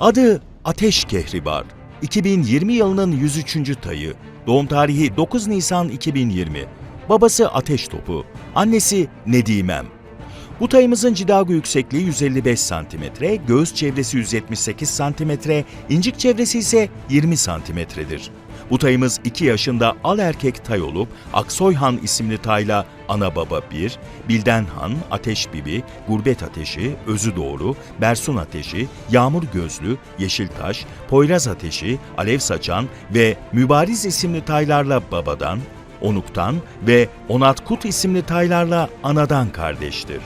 Adı Ateş Kehribar. 2020 yılının 103. tayı. Doğum tarihi 9 Nisan 2020. Babası Ateş Topu, annesi Nedimem. Bu tayımızın cidago yüksekliği 155 cm, göğüs çevresi 178 cm, incik çevresi ise 20 cm'dir. Bu tayımız 2 yaşında al erkek tay olup Aksoyhan isimli tayla ana baba 1, Bilden Han, Ateş Bibi, Gurbet Ateşi, Özü Doğru, Bersun Ateşi, Yağmur Gözlü, Yeşiltaş, Poyraz Ateşi, Alev Saçan ve Mübariz isimli taylarla babadan, Onuk'tan ve Onat Kut isimli taylarla anadan kardeştir.